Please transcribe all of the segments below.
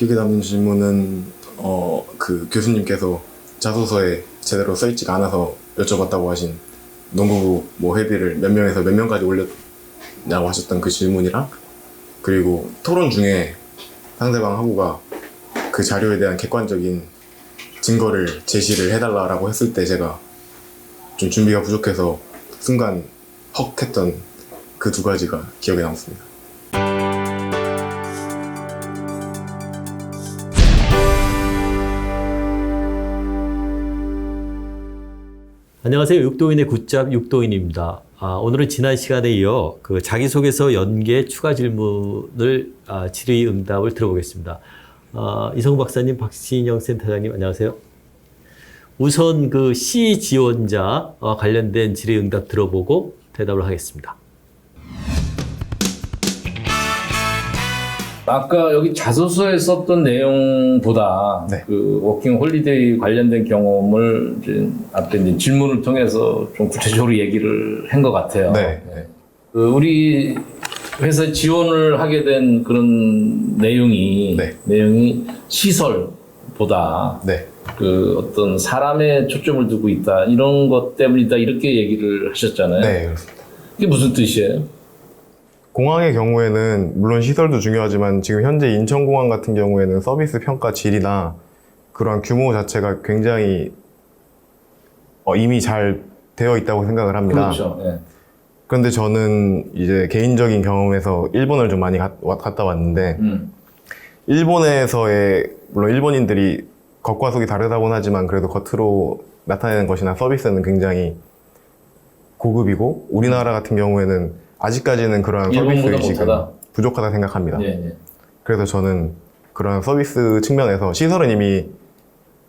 기억에 남는 질문은 어 그 교수님께서 자소서에 제대로 써있지가 않아서 여쭤봤다고 하신 농구부 뭐 회비를 몇 명에서 몇 명까지 올렸냐고 하셨던 그 질문이랑 그리고 토론 중에 상대방 하고가 그 자료에 대한 객관적인 증거를 제시를 해달라라고 했을 때 제가 좀 준비가 부족해서 순간 헉 했던 그 두 가지가 기억에 남습니다. 안녕하세요. 육도인의 굿잡 육도인입니다. 아, 오늘은 지난 시간에 이어 그 자기소개서 연계 추가 질문을 아, 질의 응답을 들어보겠습니다. 아, 이성 박사님, 박신영 센터장님 안녕하세요. 우선 그 C 지원자 어, 관련된 질의 응답 들어보고 대답을 하겠습니다. 아까 여기 자소서에 썼던 내용보다 네. 그 워킹 홀리데이 관련된 경험을 이제 앞에 이제 질문을 통해서 좀 구체적으로 얘기를 한 것 같아요. 네. 그 우리 회사 지원을 하게 된 그런 내용이 네. 내용이 시설보다 네. 그 어떤 사람에 초점을 두고 있다 이런 것 때문이다 이렇게 얘기를 하셨잖아요. 네, 그렇습니다. 이게 무슨 뜻이에요? 공항의 경우에는 물론 시설도 중요하지만 지금 현재 인천공항 같은 경우에는 서비스 평가 질이나 그러한 규모 자체가 굉장히 어, 이미 잘 되어 있다고 생각을 합니다. 그렇죠. 예. 그런데 저는 이제 개인적인 경험에서 일본을 좀 많이 가- 와- 갔다 왔는데 음. 일본에서의 물론 일본인들이 겉과 속이 다르다고는 하지만 그래도 겉으로 나타내는 것이나 서비스는 굉장히 고급이고 우리나라 같은 경우에는 아직까지는 그러한 서비스 일본보다 의식은 못하다? 부족하다 생각합니다. 예, 예. 그래서 저는 그런 서비스 측면에서 시설은 이미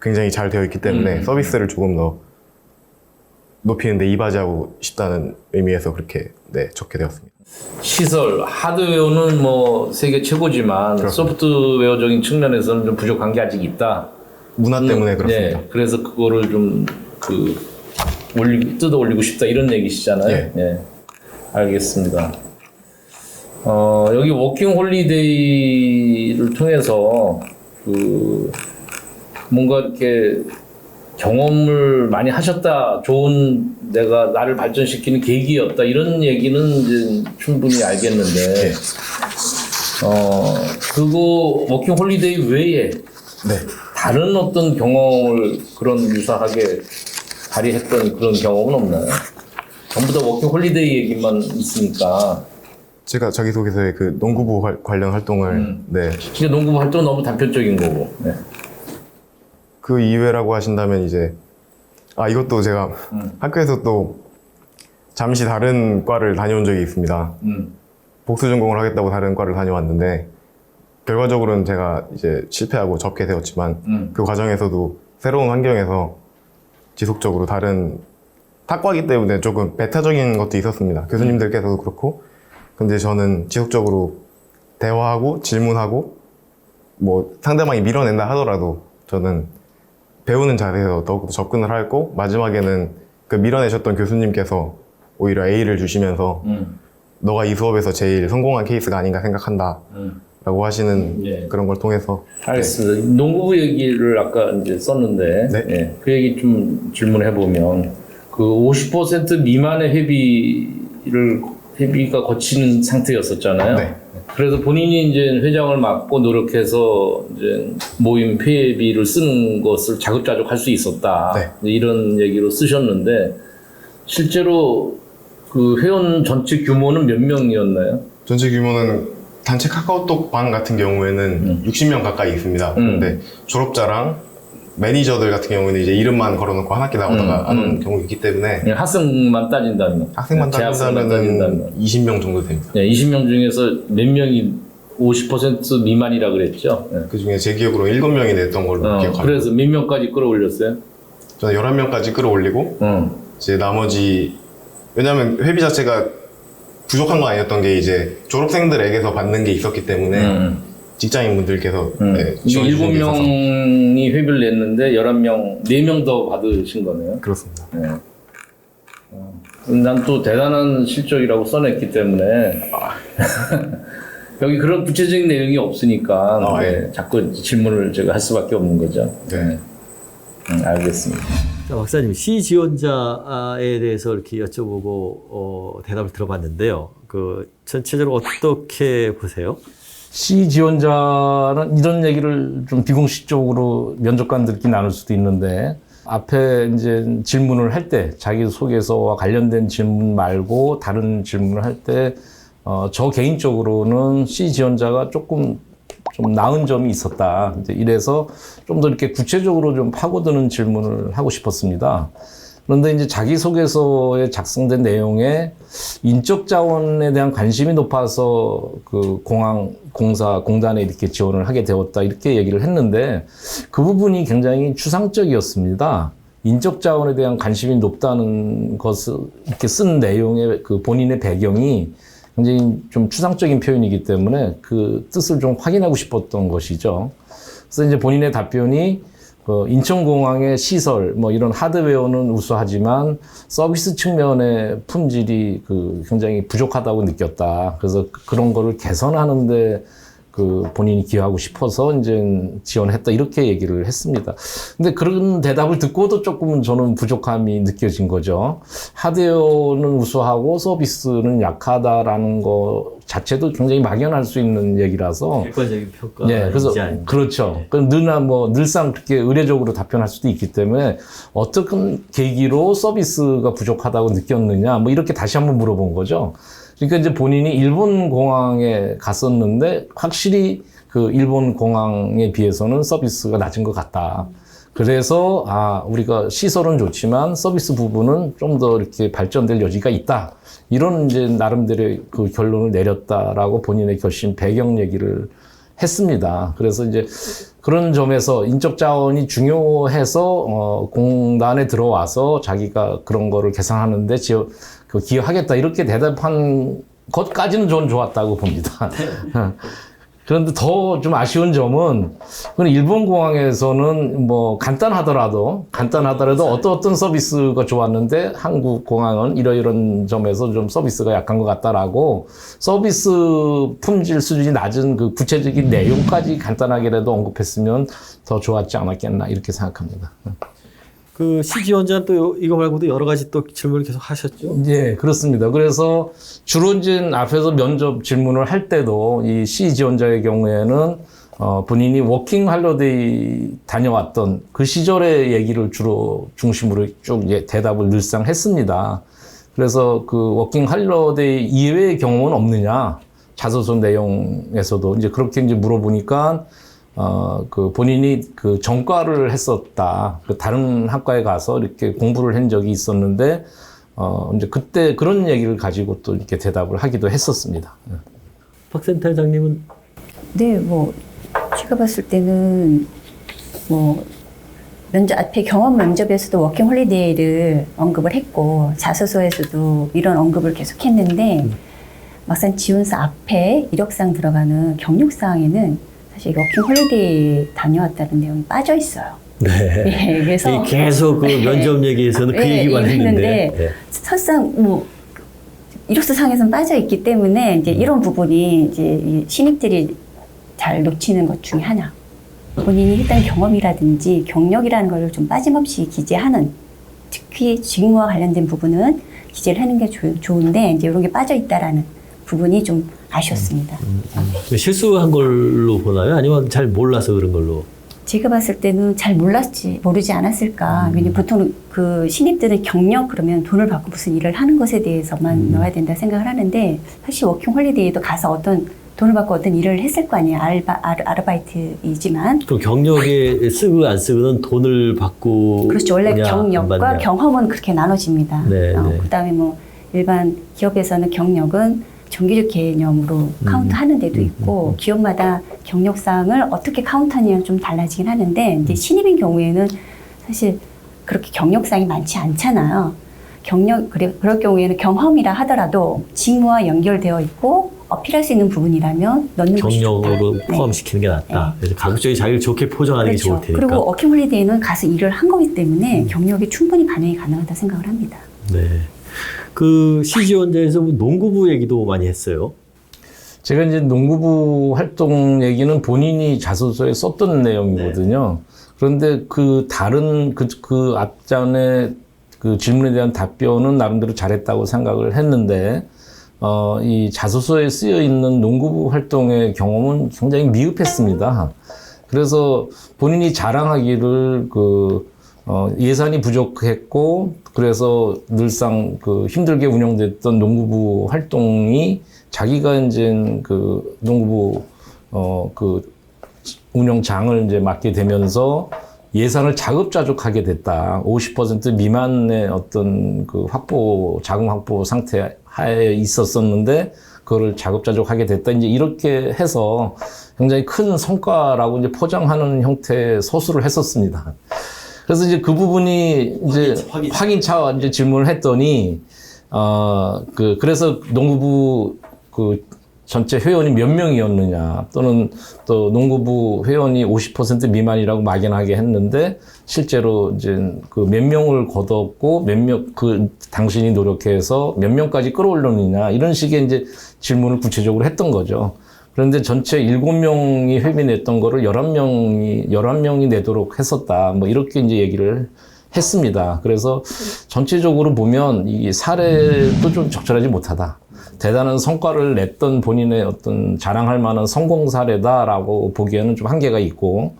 굉장히 잘 되어 있기 때문에 음. 서비스를 조금 더 높이는데 이바지하고 싶다는 의미에서 그렇게 네, 적게 되었습니다. 시설, 하드웨어는 뭐 세계 최고지만 그렇습니다. 소프트웨어적인 측면에서는 좀 부족한 게 아직 있다. 문화 때문에 그렇습니다. 네, 그래서 그거를 좀그 올리 뜯어 올리고 싶다 이런 얘기시잖아요. 예. 네. 알겠습니다. 어, 여기 워킹 홀리데이를 통해서 그 뭔가 이렇게 경험을 많이 하셨다, 좋은 내가 나를 발전시키는 계기였다 이런 얘기는 이제 충분히 알겠는데, 어 그거 워킹 홀리데이 외에 네. 다른 어떤 경험을 그런 유사하게 발휘했던 그런 경험은 없나요? 전부 다 워킹 홀리데이 얘기만 있으니까. 제가 자기소개서에 그 농구부 활- 관련 활동을 음. 네. 근데 농구 활동 너무 단편적인 거고. 네. 그 이외라고 하신다면 이제 아 이것도 제가 음. 학교에서 또 잠시 다른 과를 다녀온 적이 있습니다. 음. 복수 전공을 하겠다고 다른 과를 다녀왔는데 결과적으로는 제가 이제 실패하고 접게 되었지만 음. 그 과정에서도 새로운 환경에서 지속적으로 다른 탁과기 때문에 조금 배타적인 것도 있었습니다. 교수님들께서도 그렇고 근데 저는 지속적으로 대화하고 질문하고 뭐 상대방이 밀어낸다 하더라도 저는 배우는 자세에서 더욱더 접근을 하고 마지막에는 그 밀어내셨던 교수님께서 오히려 A를 주시면서 음. 너가 이 수업에서 제일 성공한 케이스가 아닌가 생각한다 음. 라고 하시는 예. 그런 걸 통해서 알겠습니다. 농구부 얘기를 아까 이제 썼는데, 네. 예, 그 얘기 좀 질문해 보면, 그 50% 미만의 회비를, 회비가 거치는 상태였었잖아요. 네. 그래서 본인이 이제 회장을 맡고 노력해서 이제 모임 회비를 쓰는 것을 자급자족 할 수 있었다. 네. 이런 얘기로 쓰셨는데, 실제로 그 회원 전체 규모는 몇 명이었나요? 전체 규모는 단체 카카오톡 방 같은 경우에는 60명 가까이 있습니다. 음. 근데 졸업자랑 매니저들 같은 경우는 이제 이름만 걸어놓고 한 학기 나오다가 음, 안 오는 음. 경우 있기 때문에 그냥 학생만 따진다면. 학생만 재학생만 따진다면 20명 정도 됩니다. 네, 20명 중에서 몇 명이 50% 미만이라 그랬죠. 네. 그 중에 제 기억으로 7명이 냈던 걸로 어, 기억합니다. 그래서 몇 명까지 끌어올렸어요? 저는 11명까지 끌어올리고 어. 이제 나머지 왜냐하면 회비 자체가 부족한 거 아니었던 게 이제 졸업생들에게서 받는 게 있었기 때문에 음. 직장인분들께서 음. 네, 이게 지원해 주신 게 있어서 7명이 회비를 냈는데 11명, 4명 더 받으신 거네요. 그렇습니다. 네. 난 또 대단한 실적이라고 써냈기 때문에 여기 그런 구체적인 내용이 없으니까 아, 네, 자꾸 질문을 제가 할 수밖에 없는 거죠. 네. 음, 알겠습니다. 자, 박사님, 시 지원자에 대해서 이렇게 여쭤보고 어, 대답을 들어봤는데요. 그 전체적으로 어떻게 보세요? C 지원자는 이런 얘기를 좀 비공식적으로 면접관들끼리 나눌 수도 있는데 앞에 이제 질문을 할 때 자기 소개서와 관련된 질문 말고 다른 질문을 할 때 어, 저 개인적으로는 C 지원자가 조금 좀 나은 점이 있었다. 이제 이래서 좀 더 이렇게 구체적으로 좀 파고드는 질문을 하고 싶었습니다. 그런데 이제 자기소개서에 작성된 내용에 인적 자원에 대한 관심이 높아서 그 공항 공사 공단에 이렇게 지원을 하게 되었다 이렇게 얘기를 했는데 그 부분이 굉장히 추상적이었습니다. 인적 자원에 대한 관심이 높다는 것을 이렇게 쓴 내용의 그 본인의 배경이 굉장히 좀 추상적인 표현이기 때문에 그 뜻을 좀 확인하고 싶었던 것이죠. 그래서 이제 본인의 답변이 그 인천공항의 시설, 뭐 이런 하드웨어는 우수하지만 서비스 측면의 품질이 그 굉장히 부족하다고 느꼈다. 그래서 그- 그런 거를 개선하는데 그 본인이 기여하고 싶어서 이제 지원했다 이렇게 얘기를 했습니다. 근데 그런 대답을 듣고도 조금은 저는 부족함이 느껴진 거죠. 하드웨어는 우수하고 서비스는 약하다라는 거 자체도 굉장히 막연할 수 있는 얘기라서 객관적인 평가. 예, 그래서 그렇죠. 그럼 늘나 뭐 늘상 그렇게 의례적으로 답변할 수도 있기 때문에 어떤 계기로 서비스가 부족하다고 느꼈느냐, 뭐 이렇게 다시 한번 물어본 거죠. 그러니까 이제 본인이 일본 공항에 갔었는데 확실히 그 일본 공항에 비해서는 서비스가 낮은 것 같다. 그래서 아 우리가 시설은 좋지만 서비스 부분은 좀 더 이렇게 발전될 여지가 있다. 이런 이제 나름대로의 그 결론을 내렸다라고 본인의 결심 배경 얘기를 했습니다. 그래서 이제 그런 점에서 인적 자원이 중요해서 어, 공단에 들어와서 자기가 그런 거를 개선하는데 지어 그 기여하겠다 이렇게 대답한 것까지는 저는 좋았다고 봅니다. 그런데 더 좀 아쉬운 점은 일본 공항에서는 뭐 간단하더라도 간단하더라도 어떤 어떤 서비스가 좋았는데 한국 공항은 이러 이런 점에서 좀 서비스가 약한 것 같다라고 서비스 품질 수준이 낮은 그 구체적인 내용까지 간단하게라도 언급했으면 더 좋았지 않았겠나 이렇게 생각합니다. 그 시지원자는 또 이거 말고도 여러 가지 또 질문을 계속 하셨죠? 예, 그렇습니다. 그래서 이제 앞에서 면접 질문을 할 때도 이 C 지원자의 경우에는 어, 본인이 워킹 할러데이 다녀왔던 그 시절의 얘기를 주로 중심으로 쭉 예, 대답을 늘상 했습니다. 그래서 그 워킹 할러데이 이외의 경험은 없느냐? 자소서 내용에서도 이제 그렇게 이제 물어보니까 어, 그 본인이 그 전과를 했었다. 그 다른 학과에 가서 이렇게 공부를 한 적이 있었는데, 어, 이제 그때 그런 얘기를 가지고 또 이렇게 대답을 하기도 했었습니다. 박센터장님은 네, 뭐 제가 봤을 때는 뭐 면접 앞에 경험 면접에서도 워킹 홀리데이를 언급을 했고 자소서에서도 이런 언급을 계속했는데 막상 지원서 앞에 이력상 들어가는 경력사항에는 사실 워킹 홀리데이 다녀왔다는 내용이 빠져 있어요. 네. 예, 그래서 계속 그 면접 얘기에서는 그 예, 얘기만 예, 했는데. 했는데 설상 뭐 이력서 상에서는 빠져 있기 때문에 음. 이제 이런 부분이 이제 이 신입들이 잘 놓치는 것 중에 하나. 본인이 했던 경험이라든지 경력이라는 걸 좀 빠짐없이 기재하는 특히 직무와 관련된 부분은 기재를 하는 게 좋, 좋은데 이제 이런 게 빠져 있다라는 부분이 좀 아쉬웠습니다. 네. 실수한 걸로 보나요? 아니면 잘 몰라서 그런 걸로? 제가 봤을 때는 잘 몰랐지 모르지 않았을까. 음. 왜냐면 보통 그 신입들은 경력 그러면 돈을 받고 무슨 일을 하는 것에 대해서만 음. 넣어야 된다 생각을 하는데 사실 워킹 홀리데이도 가서 어떤 돈을 받고 어떤 일을 했을 거 아니에요. 알바, 아르, 아르바이트이지만 그럼 경력에 쓰고 안 쓰고는 돈을 받고 그렇죠. 원래 경력과? 경험은 그렇게 나눠집니다. 네, 어, 네. 그 다음에 뭐 일반 기업에서는 경력은 정규직 개념으로 음. 카운트하는 데도 있고 기업마다 경력 사항을 어떻게 카운트하냐는 좀 달라지긴 하는데 음. 이제 신입인 경우에는 사실 그렇게 경력 사항이 많지 않잖아요. 경력 그래 그럴 경우에는 경험이라 하더라도 직무와 연결되어 있고 어필할 수 있는 부분이라면 넣는. 경력으로 네. 포함시키는 게 낫다. 그래서 가급적이 자기를 좋게 포장하는 게 좋을 테니까. 그리고 워킹 홀리데이는 가서 일을 한 거기 음. 때문에 경력이 충분히 반영이 가능하다 생각을 합니다. 네. 그 시지원자에서 농구부 얘기도 많이 했어요. 제가 이제 농구부 활동 얘기는 본인이 자소서에 썼던 내용이거든요. 그런데 그 다른 그, 그 앞전에 그 질문에 대한 답변은 나름대로 잘했다고 생각을 했는데, 어, 이 자소서에 쓰여 있는 농구부 활동의 경험은 굉장히 미흡했습니다. 그래서 본인이 자랑하기를 그, 어, 예산이 부족했고, 그래서 늘상 그 힘들게 운영됐던 농구부 활동이 자기가 이제 그 농구부, 어, 그 운영장을 이제 맡게 되면서 예산을 자급자족하게 됐다. 50% 미만의 어떤 그 확보, 자금 확보 상태 하에 있었었는데, 그거를 자급자족하게 됐다. 이제 이렇게 해서 굉장히 큰 성과라고 이제 포장하는 형태의 서술을 했었습니다. 그래서 이제 그 부분이 이제 확인차, 확인차 이제 질문을 했더니, 어, 그, 그래서 농구부 그 전체 회원이 몇 명이었느냐, 또는 또 농구부 회원이 50% 미만이라고 막연하게 했는데, 실제로 이제 그 몇 명을 거뒀고, 몇 명, 그 당신이 노력해서 몇 명까지 끌어올렸느냐, 이런 식의 이제 질문을 구체적으로 했던 거죠. 그런데 전체 7명이 회비 냈던 거를 11명이, 11명이 내도록 했었다. 뭐 이렇게 이제 얘기를 했습니다. 그래서 전체적으로 보면 이 사례도 좀 적절하지 못하다. 대단한 성과를 냈던 본인의 어떤 자랑할 만한 성공 사례다라고 보기에는 좀 한계가 있고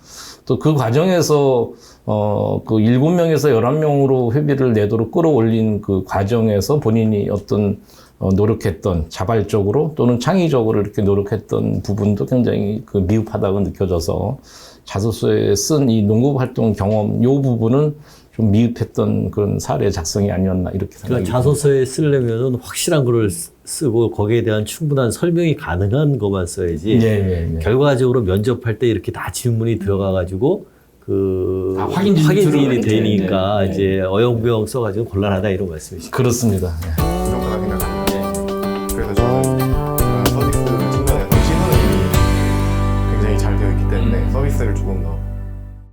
또 그 과정에서 어, 그 7명에서 11명으로 회비를 내도록 끌어올린 그 과정에서 본인이 어떤 어, 노력했던 자발적으로 또는 창의적으로 이렇게 노력했던 부분도 굉장히 그 미흡하다고 느껴져서 자소서에 쓴 이 농구 활동 경험 요 부분은 좀 미흡했던 그런 사례 작성이 아니었나 이렇게 생각이 그러니까 자소서에 쓰려면은 확실한 쓰- 쓰고 거기에 대한 충분한 설명이 가능한 것만 써야지. 예, 예, 예. 결과적으로 면접할 때 이렇게 다 질문이 들어가 가지고 그 아, 확인 확인이 되니까 네, 네, 네. 이제 어영부영 써가지고 곤란하다 이런 말씀이시죠. 그렇습니다. 예.